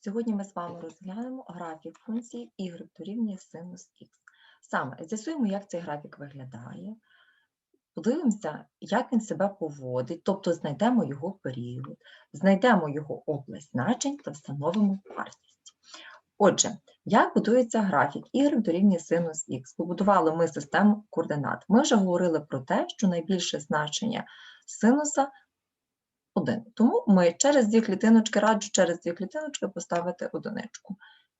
Сьогодні ми з вами розглянемо графік функції y дорівнює синус х. Саме з'ясуємо, як цей графік виглядає. Подивимося, як він себе поводить, тобто знайдемо його період, знайдемо його область значень та встановимо вартість. Отже, як будується графік y дорівнює синус х? Побудували ми систему координат. Ми вже говорили про те, що найбільше значення синуса 1. Тому ми через дві клітиночки раджу через дві клітиночки поставити одиничку.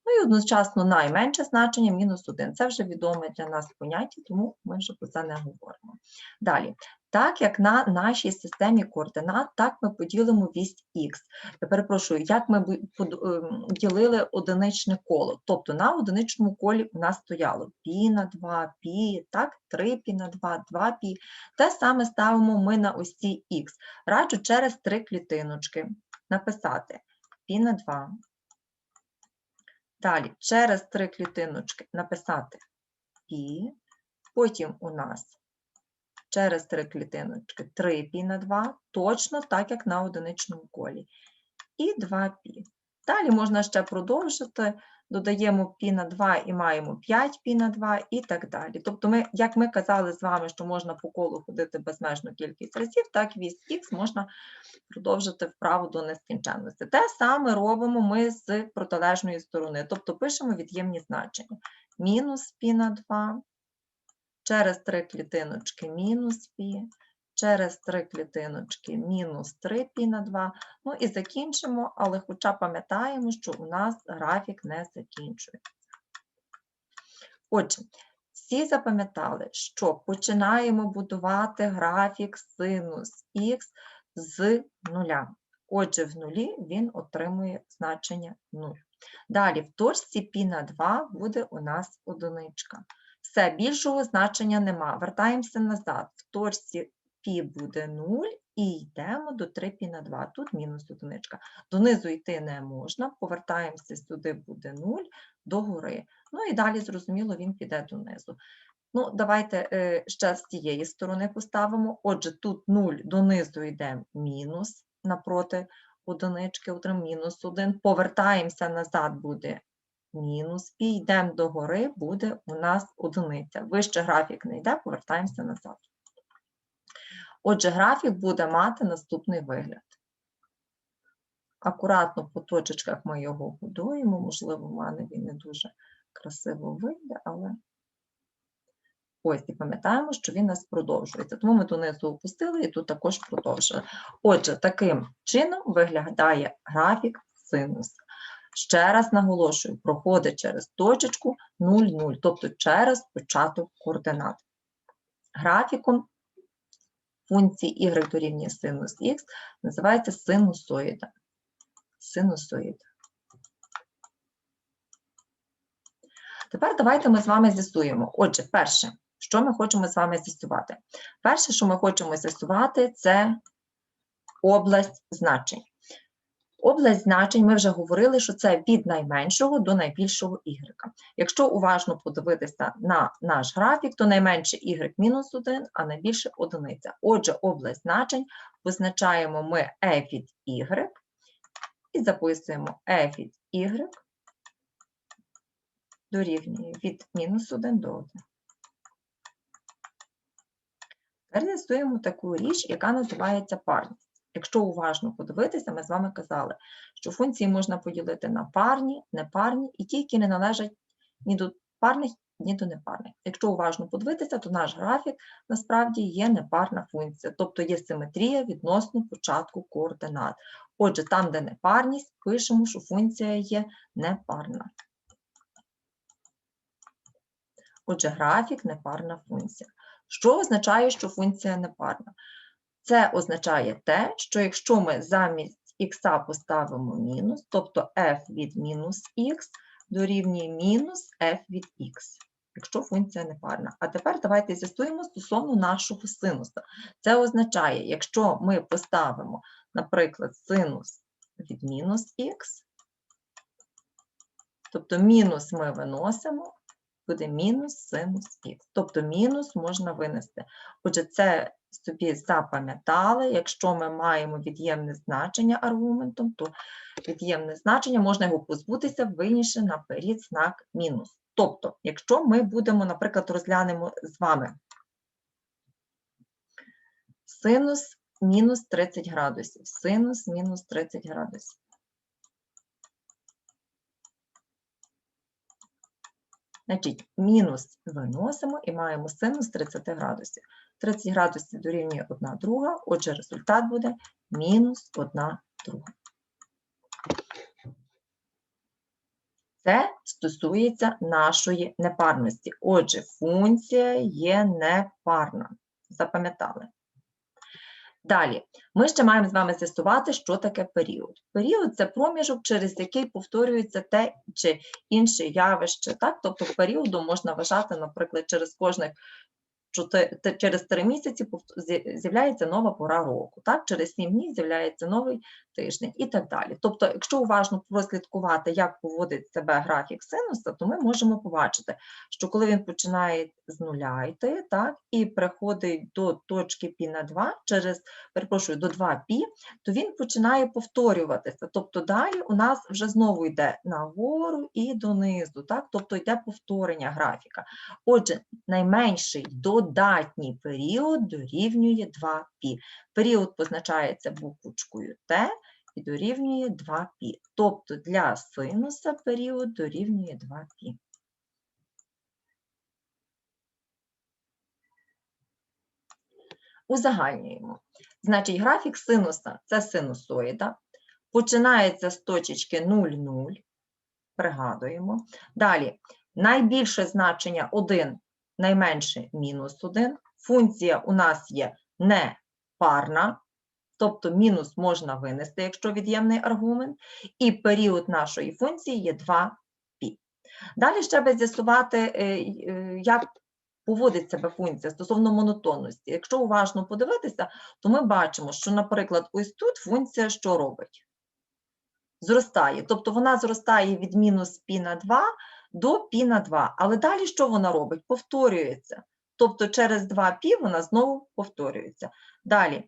Ну і одночасно найменше значення мінус 1. Це вже відоме для нас поняття, тому ми вже про це не говоримо. Далі, так як на нашій системі координат, так ми поділимо вість Х. Перепрошую, як ми ем, ділили одиничне коло. Тобто на одиничному колі у нас стояло пі на 2, пі, так, 3 пі на 2, 2 пі. Те саме ставимо ми на осі Х. Раджу через три клітиночки написати пі на 2. Далі через три клітиночки написати пі. Потім у нас через три клітиночки 3 π на 2, точно так, як на одиничному колі. І 2 π. Далі можна ще продовжити, додаємо π на 2 і маємо 5 π на 2 і так далі. Тобто, ми, як ми казали з вами, що можна по колу ходити безмежну кількість разів, так вісь х можна продовжити вправо до нескінченності. Те саме робимо ми з протилежної сторони, тобто пишемо від'ємні значення. Мінус π на 2, через 3 клітиночки мінус пі, через 3 клітиночки мінус 3 пі на 2. Ну і закінчимо, але хоча пам'ятаємо, що у нас графік не закінчується. Отже, всі запам'ятали, що починаємо будувати графік синус х з нуля. Отже, в нулі він отримує значення 0. Далі в точці π на 2 буде у нас одиничка. Все, більшого значення нема. Вертаємося назад. В точці π буде 0 і йдемо до 3 π на 2. Тут мінус одиничка. Донизу йти не можна, повертаємося сюди буде 0, догори. Ну і далі, зрозуміло, він піде донизу. Ну, давайте е, ще з тієї сторони поставимо. Отже, тут 0 донизу йде мінус напроти одинички, мінус 1. Повертаємося назад, буде мінус пі, йдемо догори, буде у нас одиниця. Вище графік не йде, повертаємося назад. Отже, графік буде мати наступний вигляд. Акуратно по точечках ми його будуємо, можливо, в мене він не дуже красиво вийде, але ось і пам'ятаємо, що він у нас продовжується. Тому ми донизу опустили і тут також продовжили. Отже, таким чином виглядає графік синуса. Ще раз наголошую, проходить через точечку 0,0, тобто через початок координат. Графіком функції y дорівнює синус х називається синусоїда. Синусоїда. Тепер давайте ми з вами з'ясуємо. Отже, перше, що ми хочемо з вами з'ясувати? Перше, що ми хочемо з'ясувати, це область значень. Область значень ми вже говорили, що це від найменшого до найбільшого y. Якщо уважно подивитися на наш графік, то найменше y мінус 1, а найбільше одиниця. Отже, область значень позначаємо ми f від y і записуємо f від y дорівнює від мінус 1 до 1. Тепер з'ясуємо таку річ, яка називається парність. Якщо уважно подивитися, ми з вами казали, що функції можна поділити на парні, непарні і ті, які не належать ні до парних, ні до непарних. Якщо уважно подивитися, то наш графік насправді є непарна функція, тобто є симетрія відносно початку координат. Отже, там, де непарність, пишемо, що функція є непарна. Отже, графік непарна функція. Що означає, що функція непарна? Це означає те, що якщо ми замість х поставимо мінус, тобто f від мінус х дорівнює мінус f від х, якщо функція непарна. А тепер давайте з'ясуємо стосовно нашого синуса. Це означає, якщо ми поставимо, наприклад, синус від мінус х, тобто мінус ми виносимо, буде мінус синус х. Тобто мінус можна винести. Отже, це собі запам'ятали, якщо ми маємо від'ємне значення аргументом, то від'ємне значення можна його позбутися, винісши наперед знак мінус. Тобто, якщо ми будемо, наприклад, розглянемо з вами синус мінус 30 градусів, синус мінус 30 градусів. Значить, мінус виносимо і маємо синус 30 градусів. 30 градусів дорівнює 1 друга, отже, результат буде мінус 1 друга. Це стосується нашої непарності. Отже, функція є непарна. Запам'ятали. Далі, ми ще маємо з вами з'ясувати, що таке період. Період це проміжок, через який повторюється те чи інше явище. Так? Тобто періодом можна вважати, наприклад, через кожних через три місяці з'являється нова пора року. Так? Через сім днів з'являється новий тиждень і так далі. Тобто, якщо уважно прослідкувати, як поводить себе графік синуса, то ми можемо побачити, що коли він починає з нуля йти, так, і приходить до точки π на 2, через, перепрошую, до 2 π, то він починає повторюватися. Тобто далі у нас вже знову йде нагору і донизу, так? тобто йде повторення графіка. Отже, найменший додатній період дорівнює 2 π. Період позначається буквочкою Т дорівнює 2 π. Тобто для синуса період дорівнює 2 π. Узагальнюємо. Значить, графік синуса це синусоїда. Починається з точечки 0,0. Пригадуємо. Далі, найбільше значення 1, найменше мінус 1. Функція у нас є непарна, тобто мінус можна винести, якщо від'ємний аргумент, і період нашої функції є 2 π. Далі ще треба з'ясувати, е, й- е, як поводить себе функція стосовно монотонності. Якщо уважно подивитися, то ми бачимо, що, наприклад, ось тут функція що робить? Зростає. Тобто вона зростає від мінус π на 2 до π на 2. Але далі що вона робить? Повторюється. Тобто через 2 π вона знову повторюється. Далі.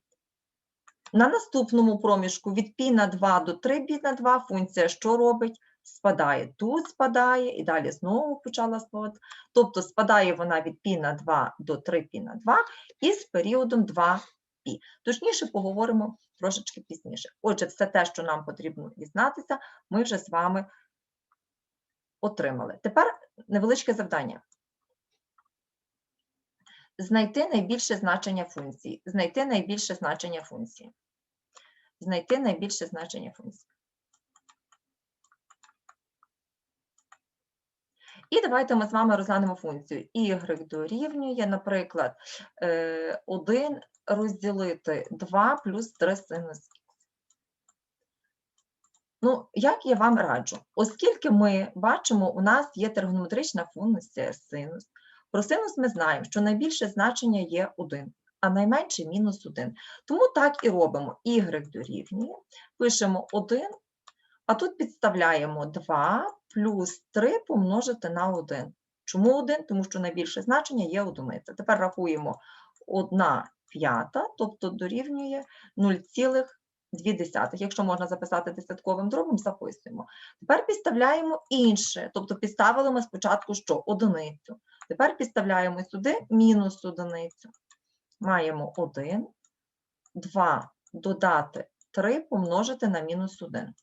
На наступному проміжку від π на 2 до 3 π на 2 функція що робить? Спадає. Тут спадає і далі знову почала спадати. Тобто спадає вона від π на 2 до 3 π на 2 із періодом 2 π. Точніше поговоримо трошечки пізніше. Отже, все те, що нам потрібно дізнатися, ми вже з вами отримали. Тепер невеличке завдання. Знайти найбільше значення функції. Знайти найбільше значення функції. Знайти найбільше значення функції. І давайте ми з вами розглянемо функцію. y дорівнює, наприклад, 1 розділити 2 плюс 3 синус. Ну, як я вам раджу? Оскільки ми бачимо, у нас є тригонометрична функція синус. Про синус ми знаємо, що найбільше значення є 1, а найменше мінус 1. Тому так і робимо. y дорівнює, пишемо 1, а тут підставляємо 2 плюс 3 помножити на 1. Чому 1? Тому що найбільше значення є одиниця. Тепер рахуємо 1 п'ята, тобто дорівнює 0,2. Якщо можна записати десятковим дробом, записуємо. Тепер підставляємо інше, тобто підставили ми спочатку що? Одиницю. Тепер підставляємо сюди мінус одиницю. Маємо 1, 2 додати 3 помножити на мінус 1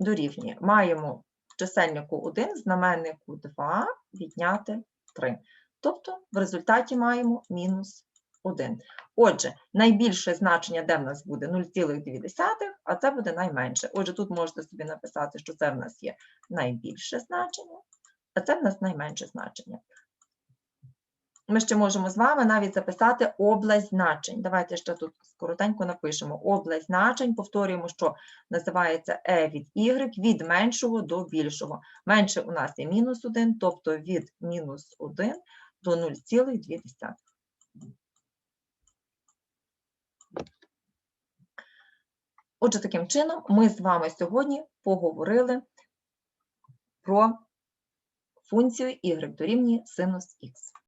дорівнює. Маємо чисельнику 1, знаменнику 2, відняти 3. Тобто в результаті маємо мінус 1. Отже, найбільше значення, де в нас буде 0,2, а це буде найменше. Отже, тут можете собі написати, що це в нас є найбільше значення, а це в нас найменше значення. Ми ще можемо з вами навіть записати область значень. Давайте ще тут коротенько напишемо. Область значень, повторюємо, що називається e від y від меншого до більшого. Менше у нас є мінус 1, тобто від мінус 1 до 0,2. Отже, таким чином, ми з вами сьогодні поговорили про функцію y дорівнює синус х.